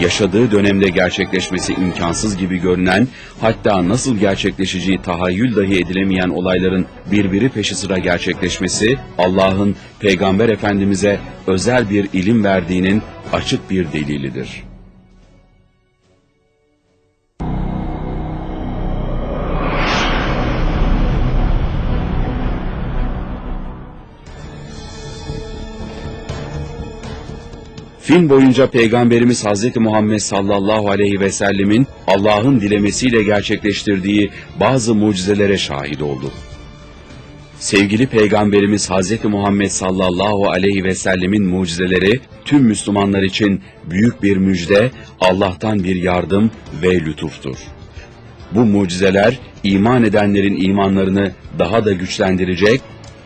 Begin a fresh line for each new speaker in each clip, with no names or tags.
yaşadığı dönemde gerçekleşmesi imkansız gibi görünen, hatta nasıl gerçekleşeceği tahayyül dahi edilemeyen olayların birbiri peşi sıra gerçekleşmesi, Allah'ın Peygamber Efendimiz'e özel bir ilim verdiğinin açık bir delilidir. Film boyunca Peygamberimiz Hz. Muhammed sallallahu aleyhi ve sellemin Allah'ın dilemesiyle gerçekleştirdiği bazı mucizelere şahit olduk. Sevgili Peygamberimiz Hz. Muhammed sallallahu aleyhi ve sellemin mucizeleri tüm Müslümanlar için büyük bir müjde, Allah'tan bir yardım ve lütuftur. Bu mucizeler iman edenlerin imanlarını daha da güçlendirecek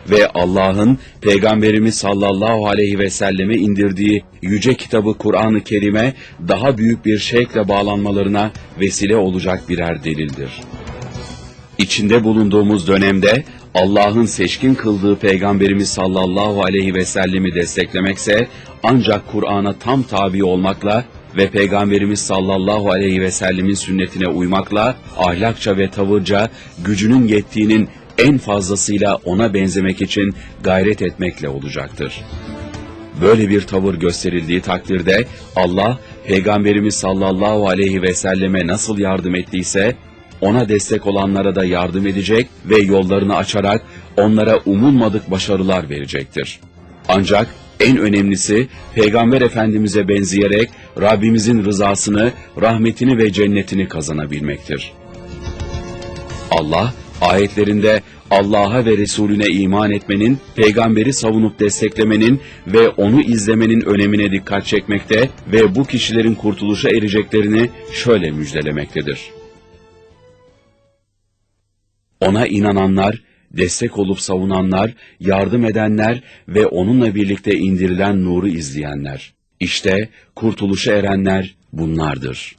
ve Allah'ın Peygamberimiz sallallahu aleyhi ve selleme indirdiği yüce kitabı Kur'an-ı Kerim'e daha büyük bir şevkle bağlanmalarına vesile olacak birer delildir. İçinde bulunduğumuz dönemde Allah'ın seçkin kıldığı Peygamberimiz sallallahu aleyhi ve sellemi desteklemekse ancak Kur'an'a tam tabi olmakla ve Peygamberimiz sallallahu aleyhi ve sellemin sünnetine uymakla ahlakça ve tavırca gücünün yettiğinin en fazlasıyla ona benzemek için gayret etmekle olacaktır. Böyle bir tavır gösterildiği takdirde Allah Peygamberimiz sallallahu aleyhi ve selleme nasıl yardım ettiyse ona destek olanlara da yardım edecek ve yollarını açarak onlara umulmadık başarılar verecektir. Ancak en önemlisi Peygamber Efendimiz'e benzeyerek Rabbimizin rızasını, rahmetini ve cennetini kazanabilmektir. Allah ayetlerinde Allah'a ve Resulüne iman etmenin, peygamberi savunup desteklemenin ve onu izlemenin önemine dikkat çekmekte ve bu kişilerin kurtuluşa ereceklerini şöyle müjdelemektedir. Ona inananlar, destek olup savunanlar, yardım edenler ve onunla birlikte indirilen nuru izleyenler. İşte kurtuluşa erenler bunlardır.